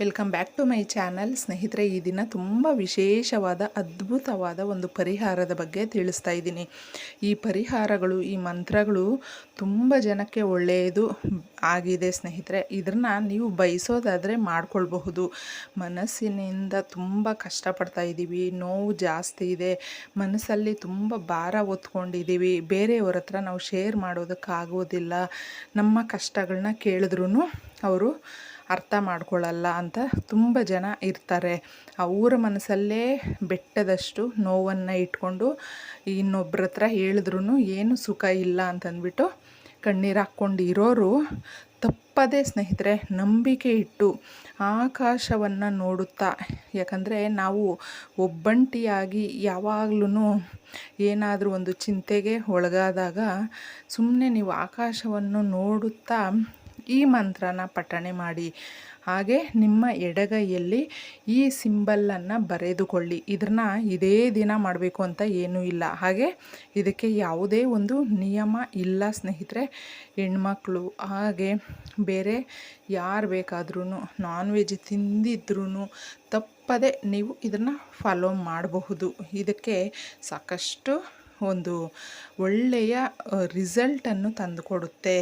Welcome back to my channel ಸ್ನೇಹಿತರೆ, ಈ ದಿನ ತುಂಬ ವಿಶೇಷವಾದ, ಅದ್ಭುತವಾದ ಒಂದು ಪರಿಹಾರದ ಬಗ್ಗೆ ತಿಳಿಸ್ತಾ ಇದ್ದೀನಿ. ಈ ಪರಿಹಾರಗಳು, ಈ ಮಂತ್ರಗಳು ತುಂಬ ಜನಕ್ಕೆ ಒಳ್ಳೆಯದು ಆಗಿದೆ ಸ್ನೇಹಿತರೆ. ಇದನ್ನು ನೀವು ಬಯಸೋದಾದರೆ ಮಾಡ್ಕೊಳ್ಬಹುದು. ಮನಸ್ಸಿನಿಂದ ತುಂಬ ಕಷ್ಟಪಡ್ತಾ ಇದ್ದೀವಿ. ನೋವು ಜಾಸ್ತಿ ಇದೆ. ಮನಸ್ಸಲ್ಲಿ ತುಂಬ ಭಾರ ಹೊತ್ಕೊಂಡಿದ್ದೀವಿ. ಬೇರೆಯವ್ರ ಹತ್ರ ನಾವು ಶೇರ್ ಮಾಡೋದಕ್ಕಾಗೋದಿಲ್ಲ. ನಮ್ಮ ಕಷ್ಟಗಳನ್ನ ಕೇಳಿದ್ರೂ ಅವರು ಅರ್ಥ ಮಾಡ್ಕೊಳ್ಳಲ್ಲ ಅಂತ ತುಂಬ ಜನ ಇರ್ತಾರೆ. ಅವರ ಮನಸ್ಸಲ್ಲೇ ಬೆಟ್ಟದಷ್ಟು ನೋವನ್ನು ಇಟ್ಕೊಂಡು ಇನ್ನೊಬ್ಬರ ಹತ್ರ ಹೇಳಿದ್ರೂ ಏನು ಸುಖ ಇಲ್ಲ ಅಂತಂದ್ಬಿಟ್ಟು ಕಣ್ಣೀರು ಹಾಕ್ಕೊಂಡು ಇರೋರು ತಪ್ಪದೇ ಸ್ನೇಹಿತರೆ, ನಂಬಿಕೆ ಇಟ್ಟು ಆಕಾಶವನ್ನು ನೋಡುತ್ತಾ. ಯಾಕಂದರೆ ನಾವು ಒಬ್ಬಂಟಿಯಾಗಿ ಯಾವಾಗ್ಲೂ ಏನಾದರೂ ಒಂದು ಚಿಂತೆಗೆ ಒಳಗಾದಾಗ ಸುಮ್ಮನೆ ನೀವು ಆಕಾಶವನ್ನು ನೋಡುತ್ತಾ ಈ ಮಂತ್ರನ ಪಠಣೆ ಮಾಡಿ. ಹಾಗೆ ನಿಮ್ಮ ಎಡಗೈಯಲ್ಲಿ ಈ ಸಿಂಬಲನ್ನು ಬರೆದುಕೊಳ್ಳಿ. ಇದನ್ನ ಇದೇ ದಿನ ಮಾಡಬೇಕು ಅಂತ ಏನೂ ಇಲ್ಲ. ಹಾಗೆ ಇದಕ್ಕೆ ಯಾವುದೇ ಒಂದು ನಿಯಮ ಇಲ್ಲ ಸ್ನೇಹಿತರೆ. ಹೆಣ್ಮಕ್ಳು, ಹಾಗೆ ಬೇರೆ ಯಾರು ಬೇಕಾದ್ರೂ ನಾನ್ ವೆಜ್ ತಿಂದಿದ್ರೂ ತಪ್ಪದೆ ನೀವು ಇದನ್ನು ಫಾಲೋ ಮಾಡಬಹುದು. ಇದಕ್ಕೆ ಸಾಕಷ್ಟು ಒಂದು ಒಳ್ಳೆಯ ರಿಸಲ್ಟನ್ನು ತಂದುಕೊಡುತ್ತೆ.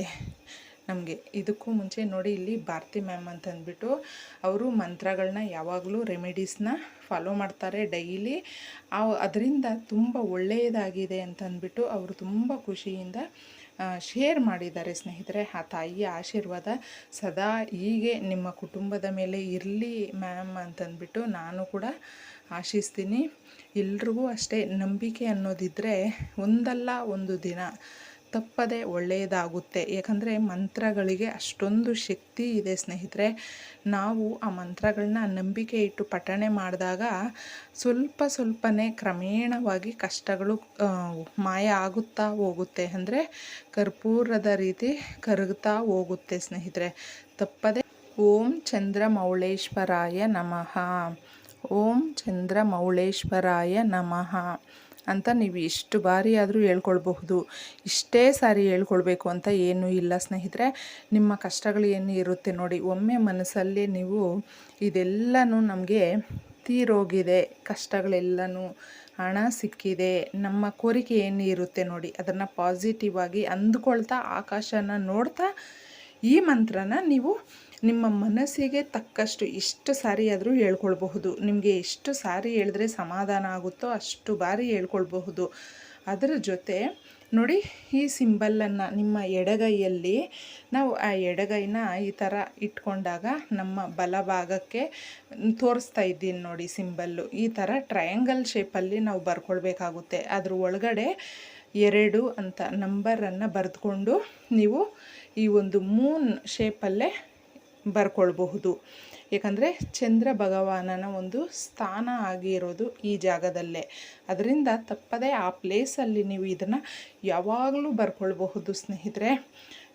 ನಮಗೆ ಇದಕ್ಕೂ ಮುಂಚೆ ನೋಡಿ ಇಲ್ಲಿ ಭಾರತಿ ಮ್ಯಾಮ್ ಅಂತ ಅಂದ್ಬಿಟ್ಟು ಅವರು ಮಂತ್ರಗಳನ್ನ ಯಾವಾಗಲೂ ರೆಮಿಡೀಸ್ನ ಫಾಲೋ ಮಾಡ್ತಾರೆ ಡೈಲಿ. ಅದರಿಂದ ತುಂಬ ಒಳ್ಳೆಯದಾಗಿದೆ ಅಂತ ಅಂದ್ಬಿಟ್ಟು ಅವರು ತುಂಬ ಖುಷಿಯಿಂದ ಶೇರ್ ಮಾಡಿದ್ದಾರೆ ಸ್ನೇಹಿತರೆ. ಆ ತಾಯಿಯ ಆಶೀರ್ವಾದ ಸದಾ ಹೀಗೆ ನಿಮ್ಮ ಕುಟುಂಬದ ಮೇಲೆ ಇರಲಿ ಮ್ಯಾಮ್ ಅಂತಂದ್ಬಿಟ್ಟು ನಾನು ಕೂಡ ಆಶಿಸ್ತೀನಿ. ಎಲ್ರಿಗೂ ಅಷ್ಟೇ ನಂಬಿಕೆ ಅನ್ನೋದಿದ್ದರೆ ಒಂದಲ್ಲ ಒಂದು ದಿನ. ತಪ್ಪದೆ ಒಳ್ಳೆಯದಾಗುತ್ತೆ. ಯಾಕಂದರೆ ಮಂತ್ರಗಳಿಗೆ ಅಷ್ಟೊಂದು ಶಕ್ತಿ ಇದೆ ಸ್ನೇಹಿತರೆ. ನಾವು ಆ ಮಂತ್ರಗಳನ್ನ ನಂಬಿಕೆ ಇಟ್ಟು ಪಠಣೆ ಮಾಡಿದಾಗ ಸ್ವಲ್ಪ ಸ್ವಲ್ಪನೇ ಕ್ರಮೇಣವಾಗಿ ಕಷ್ಟಗಳು ಮಾಯ ಆಗುತ್ತಾ ಹೋಗುತ್ತೆ. ಅಂದರೆ ಕರ್ಪೂರದ ರೀತಿ ಕರಗ್ತಾ ಹೋಗುತ್ತೆ ಸ್ನೇಹಿತರೆ. ತಪ್ಪದೆ ಓಂ ಚಂದ್ರ ಮೌಳೇಶ್ವರಾಯ ನಮಃ. ಓಂ ಚಂದ್ರ ಮೌಳೇಶ್ವರಾಯ ನಮಃ. ಅಂತ ನೀವು ಎಷ್ಟು ಬಾರಿ ಆದರೂ ಹೇಳ್ಕೊಳ್ಬಹುದು. ಇಷ್ಟೇ ಸಾರಿ ಹೇಳ್ಕೊಳ್ಬೇಕು ಅಂತ ಏನೂ ಇಲ್ಲ ಸ್ನೇಹಿತರೆ. ನಿಮ್ಮ ಕಷ್ಟಗಳು ಏನು ಇರುತ್ತೆ ನೋಡಿ, ಒಮ್ಮೆ ಮನಸ್ಸಲ್ಲಿ ನೀವು ಇದೆಲ್ಲನೂ ನಮಗೆ ತೀರೋಗಿದೆ. ಕಷ್ಟಗಳೆಲ್ಲನೂ ಹಣ ಸಿಕ್ಕಿದೆ. ನಮ್ಮ ಕೋರಿಕೆ ಏನು ಇರುತ್ತೆ ನೋಡಿ, ಅದನ್ನು ಪಾಸಿಟಿವ್ ಆಗಿ ಅಂದ್ಕೊಳ್ತಾ, ಆಕಾಶನ ನೋಡ್ತಾ ಈ ಮಂತ್ರನ ನೀವು ನಿಮ್ಮ ಮನಸ್ಸಿಗೆ ತಕ್ಕಷ್ಟು ಎಷ್ಟು ಸಾರಿ ಆದರೂ ಹೇಳ್ಕೊಳ್ಬಹುದು. ನಿಮಗೆ ಎಷ್ಟು ಸಾರಿ ಹೇಳಿದ್ರೆ ಸಮಾಧಾನ ಆಗುತ್ತೋ ಅಷ್ಟು ಬಾರಿ ಹೇಳ್ಕೊಳ್ಬಹುದು. ಅದರ ಜೊತೆ ನೋಡಿ ಈ ಸಿಂಬಲನ್ನು ನಿಮ್ಮ ಎಡಗೈಯಲ್ಲಿ ನಾವು ಆ ಎಡಗೈನ ಈ ಥರ ಇಟ್ಕೊಂಡಾಗ ನಮ್ಮ ಬಲಭಾಗಕ್ಕೆ ತೋರಿಸ್ತಾ ಇದ್ದೀನಿ ನೋಡಿ ಸಿಂಬಲ್ಲು. ಈ ಥರ ಟ್ರಯಾಂಗಲ್ ಶೇಪಲ್ಲಿ ನಾವು ಬರ್ಕೊಳ್ಬೇಕಾಗುತ್ತೆ. ಅದ್ರ ಒಳಗಡೆ ಎರಡು ಅಂತ ನಂಬರನ್ನು ಬರೆದುಕೊಂಡು ನೀವು ಈ ಒಂದು ಮೂನ್ ಶೇಪಲ್ಲೇ ಬರ್ಕೊಳ್ಬಹುದು. ಏಕೆಂದರೆ ಚಂದ್ರ ಭಗವಾನನ ಒಂದು ಸ್ಥಾನ ಆಗಿರೋದು ಈ ಜಾಗದಲ್ಲೇ. ಅದರಿಂದ ತಪ್ಪದೇ ಆ ಪ್ಲೇಸಲ್ಲಿ ನೀವು ಇದನ್ನು ಯಾವಾಗಲೂ ಬರ್ಕೊಳ್ಬಹುದು ಸ್ನೇಹಿತರೆ.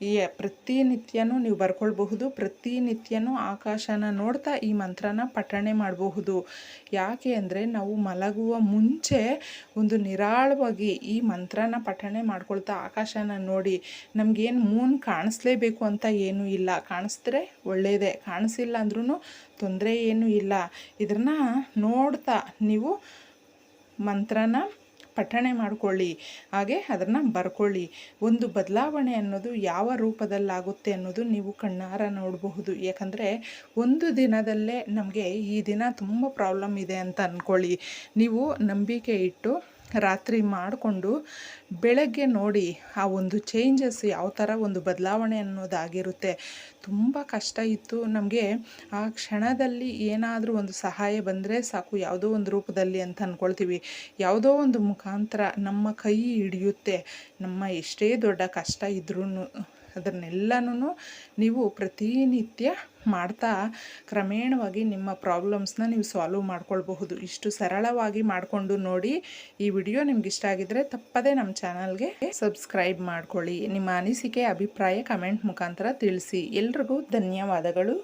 ಈ ಪ್ರತಿನಿತ್ಯನೂ ನೀವು ಬರ್ಕೊಳ್ಬಹುದು, ಪ್ರತಿನಿತ್ಯನೂ ಆಕಾಶನ ನೋಡ್ತಾ ಈ ಮಂತ್ರನ ಪಠಣೆ ಮಾಡಬಹುದು. ಯಾಕೆ ಅಂದರೆ ನಾವು ಮಲಗುವ ಮುಂಚೆ ಒಂದು ನಿರಾಳವಾಗಿ ಈ ಮಂತ್ರನ ಪಠಣೆ ಮಾಡ್ಕೊಳ್ತಾ ಆಕಾಶನ ನೋಡಿ ನಮಗೇನು ಮೂನ್ ಕಾಣಿಸ್ಲೇಬೇಕು ಅಂತ ಏನೂ ಇಲ್ಲ. ಕಾಣಿಸಿದ್ರೆ ಒಳ್ಳೆಯದೇ ಕಾಣಿಸಿಲ್ಲ ಅಂದ್ರೂ ತೊಂದರೆ ಏನೂ ಇಲ್ಲ. ಇದನ್ನ ನೋಡ್ತಾ ನೀವು ಮಂತ್ರನ ಪಠಣೆ ಮಾಡಿಕೊಳ್ಳಿ. ಹಾಗೆ ಅದನ್ನು ಬರ್ಕೊಳ್ಳಿ. ಒಂದು ಬದಲಾವಣೆ ಅನ್ನೋದು ಯಾವ ರೂಪದಲ್ಲಾಗುತ್ತೆ ಅನ್ನೋದು ನೀವು ಕಣ್ಣಾರ ನೋಡಬಹುದು. ಯಾಕಂದರೆ ಒಂದು ದಿನದಲ್ಲೇ ನಮಗೆ ಈ ದಿನ ತುಂಬ ಪ್ರಾಬ್ಲಮ್ ಇದೆ ಅಂತ ಅಂದ್ಕೊಳ್ಳಿ ನೀವು ನಂಬಿಕೆ ಇಟ್ಟು ರಾತ್ರಿ ಮಾಡಿಕೊಂಡು ಬೆಳಗ್ಗೆ ನೋಡಿ ಆ ಒಂದು ಚೇಂಜಸ್ ಯಾವ ಥರ ಒಂದು ಬದಲಾವಣೆ ಅನ್ನೋದಾಗಿರುತ್ತೆ. ತುಂಬ ಕಷ್ಟ ಇತ್ತು. ನಮಗೆ ಆ ಕ್ಷಣದಲ್ಲಿ ಏನಾದರೂ ಒಂದು ಸಹಾಯ ಬಂದರೆ ಸಾಕು. ಯಾವುದೋ ಒಂದು ರೂಪದಲ್ಲಿ ಅಂತ ಅಂದ್ಕೊಳ್ತೀವಿ ಯಾವುದೋ ಒಂದು ಮುಖಾಂತರ ನಮ್ಮ ಕೈ ಹಿಡಿಯುತ್ತೆ. ನಮ್ಮ ಎಷ್ಟೇ ದೊಡ್ಡ ಕಷ್ಟ ಇದ್ರೂ ಅದನ್ನೆಲ್ಲನೂ ನೀವು ಪ್ರತಿನಿತ್ಯ ಮಾಡ್ತಾ ಕ್ರಮೇಣವಾಗಿ ನಿಮ್ಮ ಪ್ರಾಬ್ಲಮ್ಸ್ನ ನೀವು ಸಾಲ್ವ್ ಮಾಡ್ಕೊಳ್ಬಹುದು. ಇಷ್ಟು ಸರಳವಾಗಿ ಮಾಡಿಕೊಂಡು ನೋಡಿ ಈ ವಿಡಿಯೋ ನಿಮ್ಗೆ ಇಷ್ಟ ಆಗಿದ್ರೆ ತಪ್ಪದೇ ನಮ್ಮ ಚಾನಲ್ಗೆ ಸಬ್ಸ್ಕ್ರೈಬ್ ಮಾಡ್ಕೊಳ್ಳಿ. ನಿಮ್ಮ ಅನಿಸಿಕೆ, ಅಭಿಪ್ರಾಯ ಕಮೆಂಟ್ ಮುಖಾಂತರ ತಿಳಿಸಿ. ಎಲ್ರಿಗೂ ಧನ್ಯವಾದಗಳು.